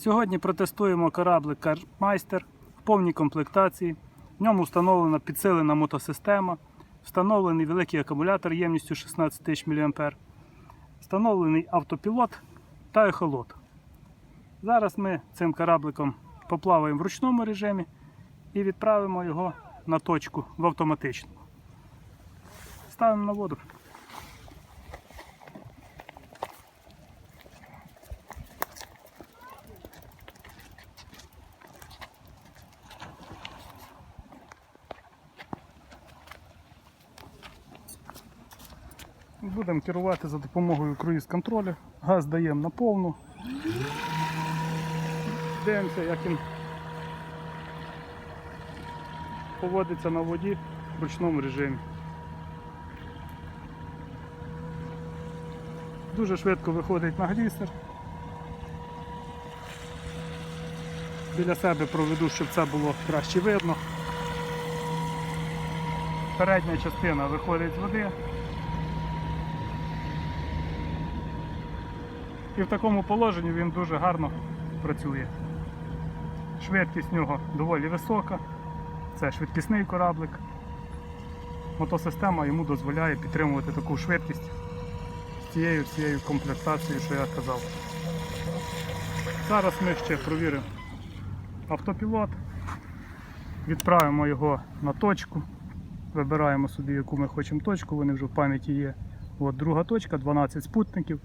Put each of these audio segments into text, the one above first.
Сьогодні протестуємо кораблик Кармайстер в повній комплектації. В ньому встановлена підсилена мотосистема, встановлений великий акумулятор ємністю 16 тисяч мА, встановлений автопілот та ехолот. Зараз ми цим корабликом поплаваємо в ручному режимі і відправимо його на точку в автоматичному. Ставимо на воду. Будемо керувати за допомогою круїз контролю. Газ даємо на повну. Дивимося, як він поводиться на воді в ручному режимі. Дуже швидко виходить на глісер. Біля себе проведу, щоб це було краще видно. Передня частина виходить з води. І в такому положенні він дуже гарно працює. Швидкість в нього доволі висока. Це швидкісний кораблик. Мотосистема йому дозволяє підтримувати таку швидкість з цією всією комплектацією, що я казав. Зараз ми ще провіримо автопілот, відправимо його на точку, вибираємо собі, яку ми хочемо точку, вони вже в пам'яті є. От друга точка, 12 спутників.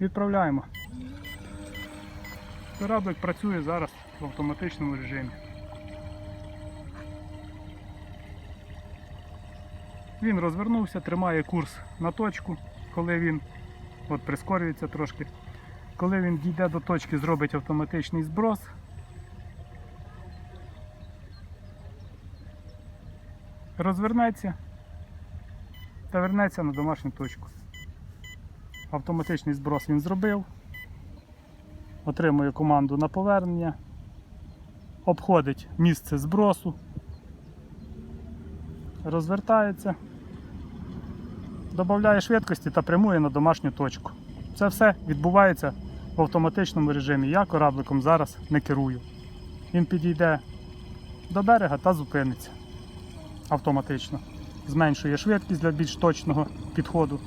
Відправляємо. Кораблик працює зараз в автоматичному режимі. Він розвернувся, тримає курс на точку, коли він от прискорюється трошки. Коли він дійде до точки, зробить автоматичний зброс. Розвернеться та вернеться на домашню точку. Автоматичний зброс він зробив. Отримує команду на повернення. Обходить місце збросу. Розвертається. Додає швидкості та прямує на домашню точку. Це все відбувається в автоматичному режимі. Я корабликом зараз не керую. Він підійде до берега та зупиниться автоматично. Зменшує швидкість для більш точного підходу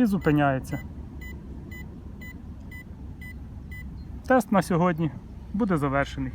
і зупиняється. Тест на сьогодні буде завершений.